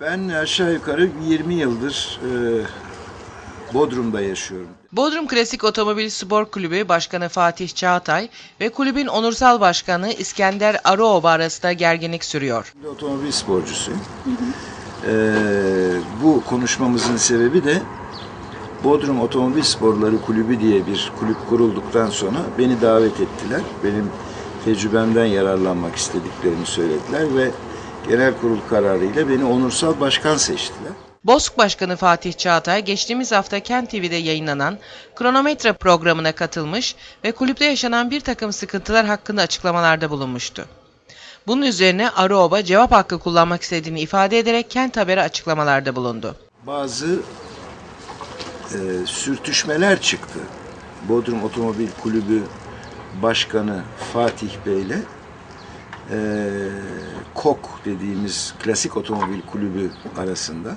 Ben aşağı yukarı 20 yıldır e, Bodrum'da yaşıyorum. Bodrum Klasik Otomobil Spor Kulübü Başkanı Fatih Çağatay ve kulübün onursal başkanı İskender Arıoğlu arasında gerginlik sürüyor. Otomobil sporcusuyum. E, bu konuşmamızın sebebi de Bodrum Otomobil Sporları Kulübü diye bir kulüp kurulduktan sonra beni davet ettiler. Benim tecrübemden yararlanmak istediklerini söylediler ve genel kurul kararıyla beni onursal başkan seçtiler. Bozk Başkanı Fatih Çağatay geçtiğimiz hafta Kent TV'de yayınlanan kronometre programına katılmış ve kulüpte yaşanan bir takım sıkıntılar hakkında açıklamalarda bulunmuştu. Bunun üzerine Arıoba cevap hakkı kullanmak istediğini ifade ederek Kent Haber'e açıklamalarda bulundu. bazı e, sürtüşmeler çıktı. Bodrum Otomobil Kulübü Başkanı Fatih Bey ile e, KOK dediğimiz Klasik Otomobil Kulübü arasında.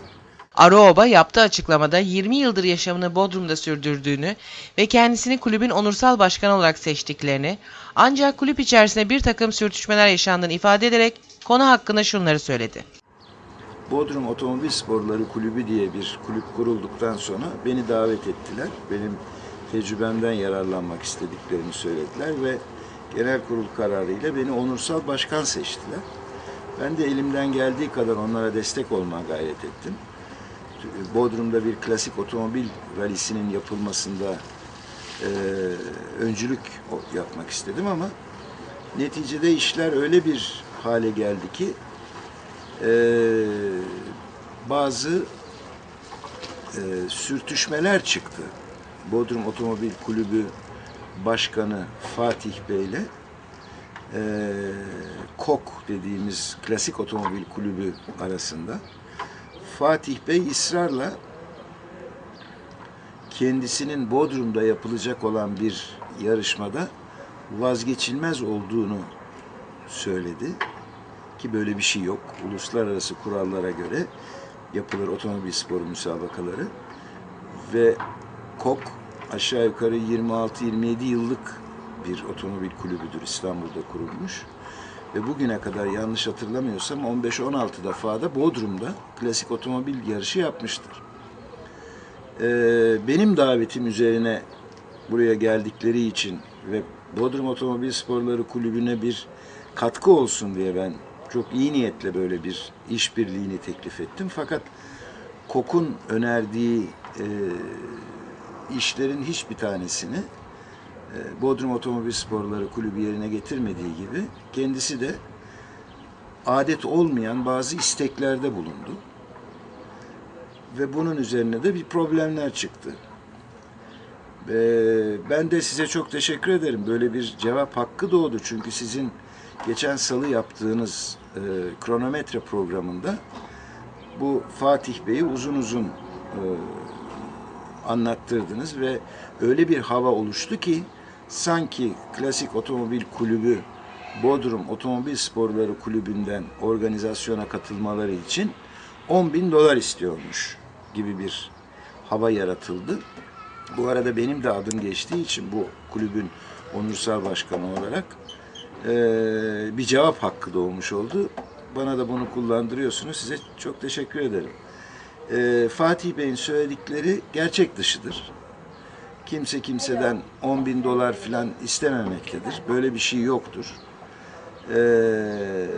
Arıoba yaptığı açıklamada 20 yıldır yaşamını Bodrum'da sürdürdüğünü ve kendisini kulübün onursal başkanı olarak seçtiklerini ancak kulüp içerisinde bir takım sürtüşmeler yaşandığını ifade ederek konu hakkında şunları söyledi. Bodrum Otomobil Sporları Kulübü diye bir kulüp kurulduktan sonra beni davet ettiler. Benim tecrübemden yararlanmak istediklerini söylediler ve genel kurul kararıyla beni onursal başkan seçtiler. Ben de elimden geldiği kadar onlara destek olmaya gayret ettim. Bodrum'da bir klasik otomobil ralisinin yapılmasında eee, öncülük yapmak istedim ama neticede işler öyle bir hale geldi ki eee, bazı eee, sürtüşmeler çıktı. Bodrum Otomobil Kulübü Başkanı Fatih Bey ile eee, KOK dediğimiz Klasik Otomobil Kulübü arasında. Fatih Bey ısrarla kendisinin Bodrum'da yapılacak olan bir yarışmada vazgeçilmez olduğunu söyledi ki böyle bir şey yok. Uluslararası kurallara göre yapılır otomobil sporu müsabakaları ve KOK aşağı yukarı 26-27 yıllık bir otomobil kulübüdür İstanbul'da kurulmuş. Ve bugüne kadar yanlış hatırlamıyorsam 15-16 defa da Bodrum'da klasik otomobil yarışı yapmıştır. Ee, benim davetim üzerine buraya geldikleri için ve Bodrum Otomobil Sporları Kulübü'ne bir katkı olsun diye ben çok iyi niyetle böyle bir işbirliğini teklif ettim. Fakat KOK'un önerdiği e, işlerin hiçbir tanesini e, Bodrum Otomobil Sporları Kulübü yerine getirmediği gibi kendisi de adet olmayan bazı isteklerde bulundu. Ve bunun üzerine de bir problemler çıktı. Ve ben de size çok teşekkür ederim. Böyle bir cevap hakkı doğdu. Çünkü sizin geçen salı yaptığınız e, kronometre programında bu Fatih Bey'i uzun uzun e, anlattırdınız ve öyle bir hava oluştu ki sanki Klasik Otomobil Kulübü Bodrum Otomobil Sporları Kulübü'nden organizasyona katılmaları için 10 bin dolar istiyormuş gibi bir hava yaratıldı. Bu arada benim de adım geçtiği için bu kulübün onursal başkanı olarak eee, bir cevap hakkı doğmuş oldu. Bana da bunu kullandırıyorsunuz. Size çok teşekkür ederim. Eee, Fatih Bey'in söyledikleri gerçek dışıdır. Kimse kimseden 10 bin dolar falan istememektedir. Böyle bir şey yoktur. Eee,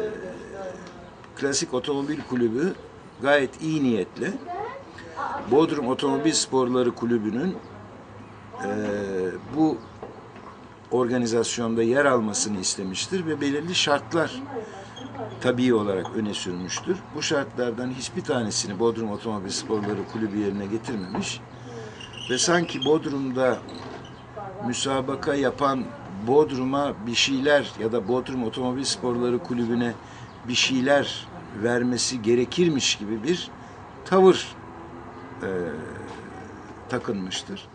Klasik Otomobil Kulübü gayet iyi niyetli. Bodrum Otomobil Sporları Kulübü'nün eee, bu organizasyonda yer almasını istemiştir ve belirli şartlar tabii olarak öne sürmüştür. Bu şartlardan hiçbir tanesini Bodrum Otomobil Sporları Kulübü yerine getirmemiş ve sanki Bodrum'da müsabaka yapan Bodrum'a bir şeyler ya da Bodrum Otomobil Sporları Kulübü'ne bir şeyler vermesi gerekirmiş gibi bir tavır eee, takınmıştır.